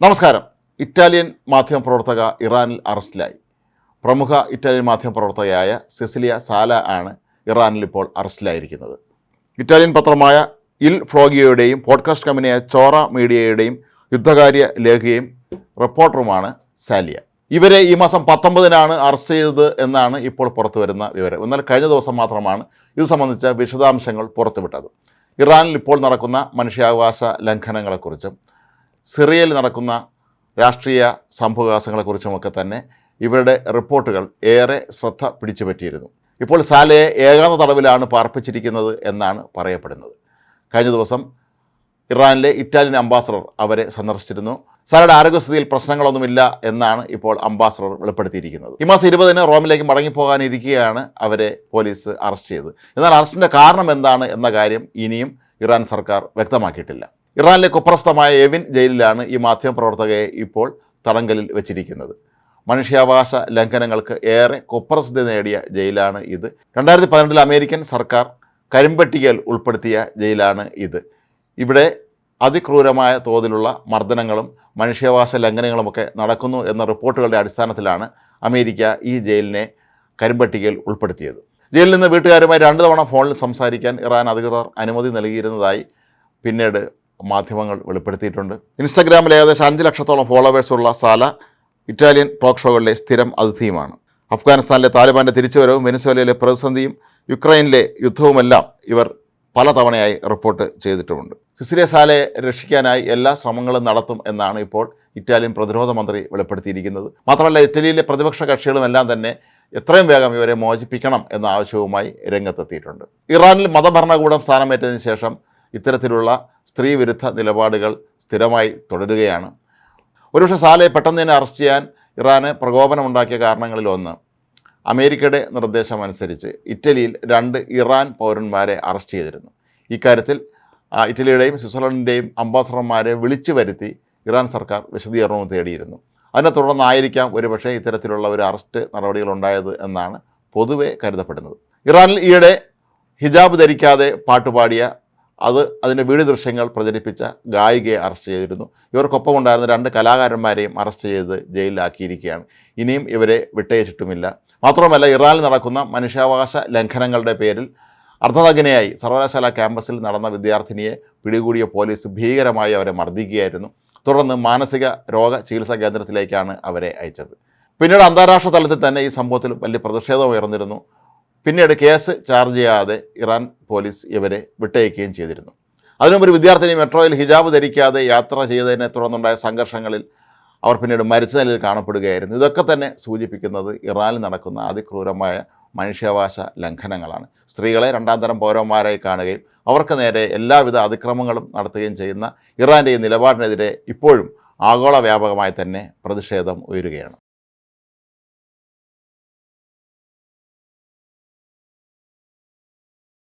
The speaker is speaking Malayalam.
നമസ്കാരം. ഇറ്റാലിയൻ മാധ്യമപ്രവർത്തക ഇറാനിൽ അറസ്റ്റിലായി. പ്രമുഖ ഇറ്റാലിയൻ മാധ്യമപ്രവർത്തകയായ സെസിലിയ സാല ആണ് ഇറാനിൽ ഇപ്പോൾ അറസ്റ്റിലായിരിക്കുന്നത്. ഇറ്റാലിയൻ പത്രമായ ഇൽ ഫ്ലോഗിയോയുടെയും പോഡ്കാസ്റ്റ് കമ്പനിയായ ചോറ മീഡിയയുടെയും യുദ്ധകാര്യ ലേഖയും റിപ്പോർട്ടറുമാണ് സാലിയ. ഇവരെ ഈ മാസം പത്തൊമ്പതിനാണ് അറസ്റ്റ് ചെയ്തത് എന്നാണ് ഇപ്പോൾ പുറത്തു വരുന്ന വിവരം. എന്നാൽ കഴിഞ്ഞ ദിവസം മാത്രമാണ് ഇത് സംബന്ധിച്ച വിശദാംശങ്ങൾ പുറത്തുവിട്ടത്. ഇറാനിൽ ഇപ്പോൾ നടക്കുന്ന മനുഷ്യാവകാശ ലംഘനങ്ങളെക്കുറിച്ചും സിറിയയിൽ നടക്കുന്ന രാഷ്ട്രീയ സംഭവവികാസങ്ങളെക്കുറിച്ചുമൊക്കെ തന്നെ ഇവരുടെ റിപ്പോർട്ടുകൾ ഏറെ ശ്രദ്ധ പിടിച്ചു പറ്റിയിരുന്നു ഇപ്പോൾ സാലയെ ഏകാന്ത തടവിലാണ് പാർപ്പിച്ചിരിക്കുന്നത് എന്നാണ് പറയപ്പെടുന്നത്. കഴിഞ്ഞ ദിവസം ഇറാനിലെ ഇറ്റാലിയൻ അംബാസഡർ അവരെ സന്ദർശിച്ചിരുന്നു. സാലയുടെ ആരോഗ്യസ്ഥിതിയിൽ പ്രശ്നങ്ങളൊന്നുമില്ല എന്നാണ് ഇപ്പോൾ അംബാസഡർ വെളിപ്പെടുത്തിയിരിക്കുന്നത്. ഈ മാസം ഇരുപതിന് റോമിലേക്ക് മടങ്ങിപ്പോകാനിരിക്കുകയാണ് അവരെ പോലീസ് അറസ്റ്റ് ചെയ്തത്. എന്നാൽ അറസ്റ്റിന്റെ കാരണം എന്താണ് എന്ന കാര്യം ഇനിയും ഇറാൻ സർക്കാർ വ്യക്തമാക്കിയിട്ടില്ല. ഇറാനിലെ കുപ്രസ്ഥമായ എവിൻ ജയിലിലാണ് ഈ മാധ്യമപ്രവർത്തകയെ ഇപ്പോൾ തടങ്കലിൽ വെച്ചിരിക്കുന്നത്. മനുഷ്യാവകാശ ലംഘനങ്ങൾക്ക് ഏറെ കുപ്രസിദ്ധി നേടിയ ജയിലാണ് ഇത്. രണ്ടായിരത്തി പതിനെട്ടിൽ അമേരിക്കൻ സർക്കാർ കരിമ്പട്ടികയിൽ ഉൾപ്പെടുത്തിയ ജയിലാണ് ഇത്. ഇവിടെ അതിക്രൂരമായ തോതിലുള്ള മർദ്ദനങ്ങളും മനുഷ്യാവകാശ ലംഘനങ്ങളുമൊക്കെ നടക്കുന്നു എന്ന റിപ്പോർട്ടുകളുടെ അടിസ്ഥാനത്തിലാണ് അമേരിക്ക ഈ ജയിലിനെ കരിമ്പട്ടികയിൽ ഉൾപ്പെടുത്തിയത്. ജയിലിൽ നിന്ന് വീട്ടുകാരുമായി രണ്ട് തവണ ഫോണിൽ സംസാരിക്കാൻ ഇറാൻ അധികൃതർ അനുമതി നൽകിയിരുന്നതായി പിന്നീട് മാധ്യമങ്ങൾ വെളിപ്പെടുത്തിയിട്ടുണ്ട്. ഇൻസ്റ്റഗ്രാമിൽ ഏകദേശം അഞ്ച് ലക്ഷത്തോളം ഫോളോവേഴ്സുള്ള സാല ഇറ്റാലിയൻ ടോക്ക് ഷോകളിലെ സ്ഥിരം അതിഥിയുമാണ്. അഫ്ഗാനിസ്ഥാനിലെ താലിബാന്റെ തിരിച്ചുവരവും വെനിസ്വേലയിലെ പ്രതിസന്ധിയും യുക്രൈനിലെ യുദ്ധവുമെല്ലാം ഇവർ പലതവണയായി റിപ്പോർട്ട് ചെയ്തിട്ടുമുണ്ട്. സിസിലിയ സാലയെ രക്ഷിക്കാനായി എല്ലാ ശ്രമങ്ങളും നടത്തും എന്നാണ് ഇപ്പോൾ ഇറ്റാലിയൻ പ്രതിരോധ മന്ത്രി വെളിപ്പെടുത്തിയിരിക്കുന്നത്. മാത്രമല്ല ഇറ്റലിയിലെ പ്രതിപക്ഷ കക്ഷികളുമെല്ലാം തന്നെ എത്രയും വേഗം ഇവരെ മോചിപ്പിക്കണം എന്ന ആവശ്യവുമായി രംഗത്തെത്തിയിട്ടുണ്ട്. ഇറാനിൽ മതഭരണകൂടം സ്ഥാനമേറ്റതിന് ശേഷം ഇത്തരത്തിലുള്ള സ്ത്രീവിരുദ്ധ നിലപാടുകൾ സ്ഥിരമായി തുടരുകയാണ്. ഒരുപക്ഷെ സാലയെ പെട്ടെന്ന് തന്നെ അറസ്റ്റ് ചെയ്യാൻ ഇറാന് പ്രകോപനമുണ്ടാക്കിയ കാരണങ്ങളിൽ ഒന്ന്. അമേരിക്കയുടെ നിർദ്ദേശമനുസരിച്ച് ഇറ്റലിയിൽ രണ്ട് ഇറാൻ പൗരന്മാരെ അറസ്റ്റ് ചെയ്തിരുന്നു. ഇക്കാര്യത്തിൽ ഇറ്റലിയുടെയും സ്വിറ്റ്സർലൻഡിന്റെയും അംബാസഡർമാരെ വിളിച്ചു വരുത്തി ഇറാൻ സർക്കാർ വിശദീകരണവും തേടിയിരുന്നു. അതിനെ തുടർന്നായിരിക്കാം ഒരുപക്ഷേ ഇത്തരത്തിലുള്ള ഒരു അറസ്റ്റ് നടപടികളുണ്ടായത് എന്നാണ് പൊതുവെ കരുതപ്പെടുന്നത്. ഇറാനിൽ ഈയിടെ ഹിജാബ് ധരിക്കാതെ പാട്ടുപാടിയ അത് അതിന്റെ വീട് ദൃശ്യങ്ങൾ പ്രചരിപ്പിച്ച ഗായികയെ അറസ്റ്റ് ചെയ്തിരുന്നു. ഇവർക്കൊപ്പം ഉണ്ടായിരുന്ന രണ്ട് കലാകാരന്മാരെയും അറസ്റ്റ് ചെയ്ത് ജയിലിലാക്കിയിരിക്കുകയാണ്. ഇനിയും ഇവരെ വിട്ടയച്ചിട്ടുമില്ല. മാത്രമല്ല ഇറാനിൽ നടക്കുന്ന മനുഷ്യാവകാശ ലംഘനങ്ങളുടെ പേരിൽ അർദ്ധതഗ്നയായി സർവകലാശാല ക്യാമ്പസിൽ നടന്ന വിദ്യാർത്ഥിനിയെ പിടികൂടിയ പോലീസ് ഭീകരമായി അവരെ മർദ്ദിക്കുകയായിരുന്നു. തുടർന്ന് മാനസിക രോഗ ചികിത്സാ കേന്ദ്രത്തിലേക്കാണ് അവരെ അയച്ചത്. പിന്നീട് അന്താരാഷ്ട്ര തലത്തിൽ തന്നെ ഈ സംഭവത്തിൽ വലിയ പ്രതിഷേധം ഉയർന്നിരുന്നു. പിന്നീട് കേസ് ചാർജ് ചെയ്യാതെ ഇറാൻ പോലീസ് ഇവരെ വിട്ടയക്കുകയും ചെയ്തിരുന്നു. അതിനുമുമ്പ് ഒരു വിദ്യാർത്ഥിനി മെട്രോയിൽ ഹിജാബ് ധരിക്കാതെ യാത്ര ചെയ്തതിനെ തുടർന്നുണ്ടായ സംഘർഷങ്ങളിൽ അവർ പിന്നീട് മരിച്ച നിലയിൽ കാണപ്പെടുകയായിരുന്നു. ഇതൊക്കെ തന്നെ സൂചിപ്പിക്കുന്നത് ഇറാനിൽ നടക്കുന്ന അതിക്രൂരമായ മനുഷ്യാവകാശ ലംഘനങ്ങളാണ്. സ്ത്രീകളെ രണ്ടാം തരം പൗരന്മാരായി കാണുകയും അവർക്ക് നേരെ എല്ലാവിധ അതിക്രമങ്ങളും നടത്തുകയും ചെയ്യുന്ന ഇറാന്റെ ഈ നിലപാടിനെതിരെ ഇപ്പോഴും ആഗോള വ്യാപകമായി തന്നെ പ്രതിഷേധം ഉയരുകയാണ്.